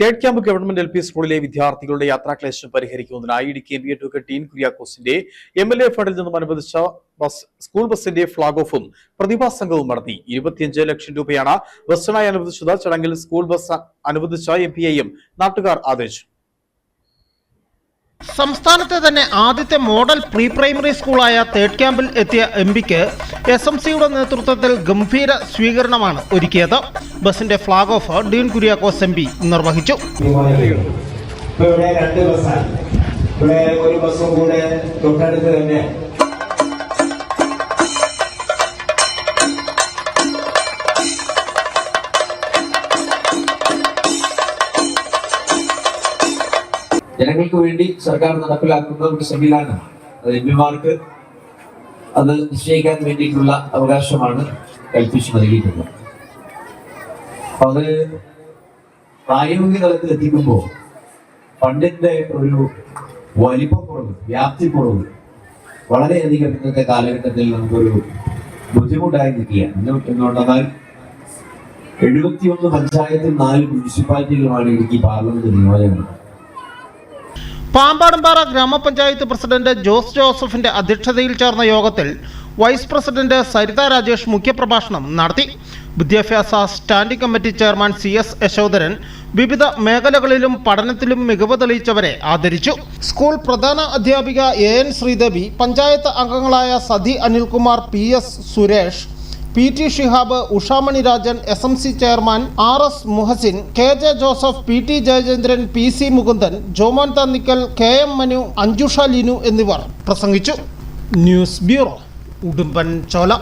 Third camp government L P സ്കൂളിലെ വിദ്യാർത്ഥികളുടെ യാത്രാക്ലേശം പരിഹരിക്കുന്നതിനായി Idukki M P advocate Dean കുര്യാക്കോസിന്റെ M L A ഫണ്ടിൽ നിന്നും അനുവദിച്ച ബസ് സ്കൂൾ ബസിന്റെ ഫ്ളാഗ് ഓഫും പ്രതിഭാ സംഘവും നടത്തി. ഇരുപത്തിയഞ്ച് ലക്ഷം രൂപയാണ് ബസ്സിനായി അനുവദിച്ചത്. ചടങ്ങിൽ സ്കൂൾ ബസ് അനുവദിച്ച എം പി ഐയും നാട്ടുകാർ ആദരിച്ചു. സംസ്ഥാനത്തെ തന്നെ ആദ്യത്തെ മോഡൽ പ്രീ പ്രൈമറി സ്കൂളായ തേർഡ് ക്യാമ്പിൽ എത്തിയ എം പിക്ക് എസ് എം സിയുടെ നേതൃത്വത്തിൽ ഗംഭീര സ്വീകരണമാണ് ഒരുക്കിയത്. ബസിന്റെ flag off Dean Kuriakose M P നിർവഹിച്ചു. രണ്ട് ഒരു ബസ്സും കൂടെ തൊട്ടടുത്ത് തന്നെ. ജനങ്ങൾക്ക് വേണ്ടി സർക്കാർ നടപ്പിലാക്കുന്ന ഒരു സംവിധാനം. അത് എം പിമാർക്ക് അത് നിശ്ചയിക്കാൻ വേണ്ടിയിട്ടുള്ള അവകാശമാണ് കൽപ്പിച്ചു നൽകിയിട്ടുള്ളത്. അത് പ്രായോഗിക തലത്തിൽ എത്തിക്കുമ്പോൾ ഫണ്ടിന്റെ ഒരു വലിപ്പക്കുറവ് വ്യാപ്തിക്കുറവ് വളരെയധികം ഇന്നത്തെ കാലഘട്ടത്തിൽ നമുക്കൊരു ബുദ്ധിമുട്ടായി നിൽക്കുകയാണ്. എന്ത് എന്തുകൊണ്ടെന്നാൽ എഴുപത്തിയൊന്ന് പഞ്ചായത്തും നാല് മുനിസിപ്പാലിറ്റികളുമാണ് ഇടുക്കി പാർലമെന്റ് നിയോജകമണ്ഡലം. പാമ്പാടുംപാറ ഗ്രാമപഞ്ചായത്ത് പ്രസിഡന്റ് ജോസ് ജോസഫിന്റെ അധ്യക്ഷതയിൽ ചേർന്ന യോഗത്തിൽ വൈസ് പ്രസിഡന്റ് സരിത രാജേഷ് മുഖ്യപ്രഭാഷണം നടത്തി. വിദ്യാഭ്യാസ standing committee chairman C S Yasodharan വിവിധ മേഖലകളിലും പഠനത്തിലും മികവ് തെളിയിച്ചവരെ ആദരിച്ചു. സ്കൂൾ പ്രധാന അധ്യാപിക എ എൻ ശ്രീദേവി പഞ്ചായത്ത് അംഗങ്ങളായ Sathi Anilkumar P S Suresh P T Shihab Ushamani Rajan S M C chairman R S Muhasin K J Joseph P T Jayachandran P C Mukundan Jomon Thannickal K M Manu Anjusha Linu എന്നിവർ പ്രസംഗിച്ചു. News bureau ഉടുമ്പൻ ചോല